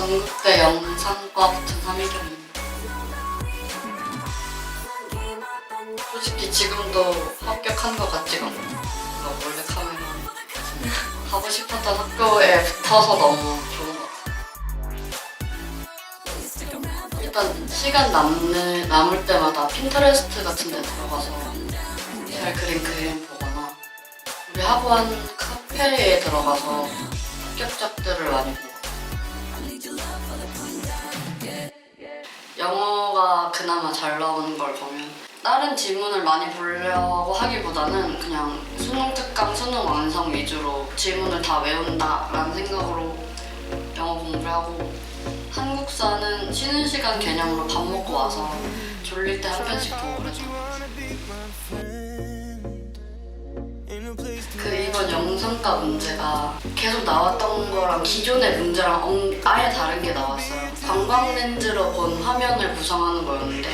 건국대 영상과 붙은 3일경입니다. 솔직히 지금도 합격한 것 같지가 않아요. 나 몰래 카메라 가고 싶었던 학교에 붙어서 너무 좋은 것 같아요. 일단 시간 남는, 남을 때마다 핀터레스트 같은 데 들어가서 잘 그린 그림 보거나 우리 학원 카페에 들어가서 합격작들을 많이 보고 영어가 그나마 잘 나오는 걸 보면 다른 지문을 많이 보려고 하기보다는 그냥 수능 특강, 수능 완성 위주로 지문을 다 외운다라는 생각으로 영어 공부를 하고 한국사는 쉬는 시간 개념으로 밥 먹고 와서 졸릴 때 한 편씩 보고 그래서 그 이번 영상과 문제가 계속 나왔던 거랑 기존의 문제랑 엉- 아예 다른 게 나왔어요. 관광 렌즈로 본 화면을 구성하는 거였는데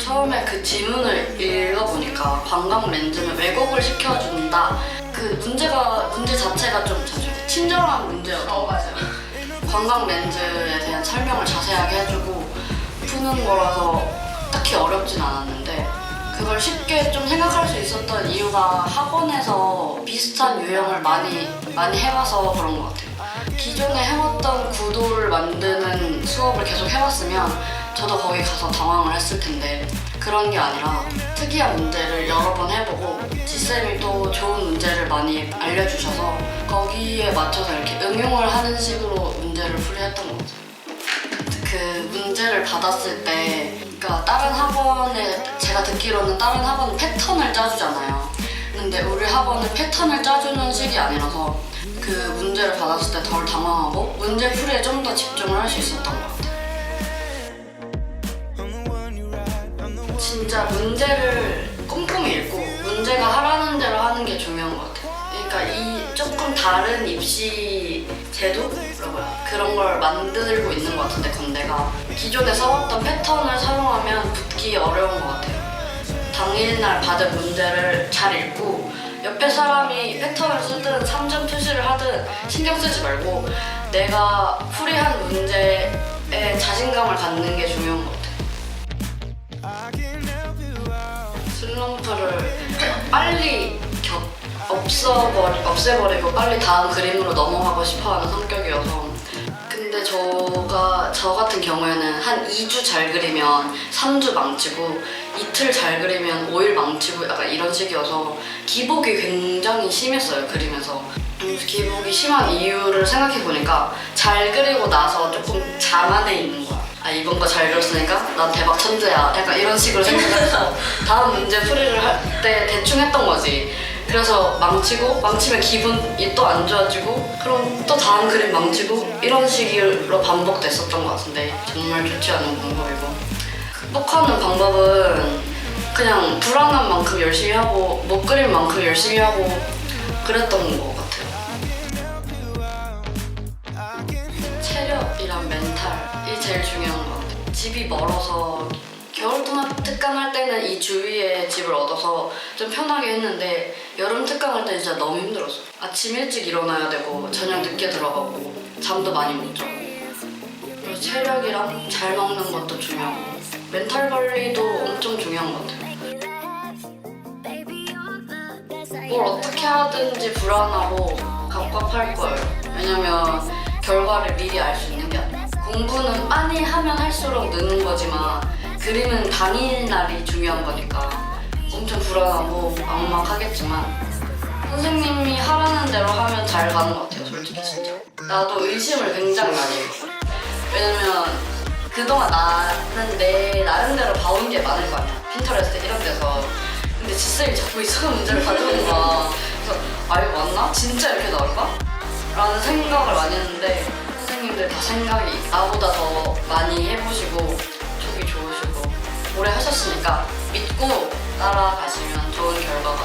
처음에 그 지문을 읽어보니까 관광 렌즈는 왜곡을 시켜준다. 그 문제가 문제 자체가 좀 잠시만요. 친절한 문제였던 맞아요. 관광 렌즈에 대한 설명을 자세하게 해주고 푸는 거라서 딱히 어렵진 않았는데 그걸 쉽게 좀 생각할 수 있었던 이유가 학원에서 비슷한 유형을 많이 많이 해와서 그런 것 같아요. 기존에 해왔던 구도를 만드는 수업을 계속 해왔으면 저도 거기 가서 당황을 했을 텐데 그런 게 아니라 특이한 문제를 여러 번 해보고 지쌤이 또 좋은 문제를 많이 알려주셔서 거기에 맞춰서 이렇게 응용을 하는 식으로 문제를 풀이했던 것 같아요. 그 문제를 받았을 때, 그러니까 다른 학원에 제가 듣기로는 다른 학원은 패턴을 짜주잖아요. 근데 우리 학원은 패턴을 짜주는 식이 아니라서 그 문제를 받았을 때 덜 당황하고 문제 풀이에 좀 더 집중을 할 수 있었던 것 같아요. 진짜 문제를 꼼꼼히 읽고 문제가 하라는 대로 하는 게 중요한 것 같아요. 그러니까 이 조금 다른 입시 제도라고 그런 걸 만들고 있는 것 같은데 건대가 기존에 써왔던 패턴을 사용하면 붙기 어려운 것 같아요. 당일날 받은 문제를 잘 읽고 옆에 사람이 패턴을 쓰든 3점 표시를 하든 신경 쓰지 말고 내가 풀이한 문제에 자신감을 갖는 게 중요한 것 같아요. 슬럼프를 빨리 겹, 없어버리, 없애버리고 빨리 다음 그림으로 넘어가고 싶어하는 성격이어서 저가 저 같은 경우에는 한 2주 잘 그리면 3주 망치고 이틀 잘 그리면 5일 망치고 약간 이런 식이어서 기복이 굉장히 심했어요 그리면서. 음, 기복이 심한 이유를 생각해 보니까 잘 그리고 나서 조금 자만해 있는 거야. 아 이번 거 잘 그렸으니까 난 대박 천재야. 약간 이런 식으로 생각해서 다음 문제 풀이를 할 때 대충 했던 거지 그래서 망치고 망치면 기분이 또 안 좋아지고 그럼 또 다음 그림 망치고 이런 식으로 반복됐었던 것 같은데 정말 좋지 않은 방법이고. 극복하는 방법은 그냥 불안한 만큼 열심히 하고 못 그린 만큼 열심히 하고 그랬던 것 같아요. 체력이랑 멘탈이 제일 중요한 것 같아요. 집이 멀어서 겨울 특강 할 때는 이 주위에 집을 얻어서 좀 편하게 했는데 여름 특강 할 때는 진짜 너무 힘들었어. 아침 일찍 일어나야 되고 저녁 늦게 들어가고 잠도 많이 못 자고. 그리고 체력이랑 잘 먹는 것도 중요하고 멘탈 관리도 엄청 중요한 것 같아요. 뭘 어떻게 하든지 불안하고 갑갑할 거예요. 왜냐면 결과를 미리 알 수 있는 게 아니에요. 공부는 많이 하면 할수록 느는 거지만 그림은 당일날이 중요한 거니까 엄청 불안하고 막막하겠지만 선생님이 하라는 대로 하면 잘 가는 것 같아요, 솔직히 진짜. 나도 의심을 굉장히 많이 해요. 왜냐면 그동안 나는 내 나름대로 봐온 게 많을 거 아니야. 핀터레스트 이런 데서. 근데 지쌤이 자꾸 이상한 문제를 가져오는 거야. 그래서 아 이거 맞나? 진짜 이렇게 나올까? 라는 생각을 많이 했는데 선생님들 다 생각이 나보다 더 많이 해보시고 하셨으니까 믿고 따라가시면 좋은 결과가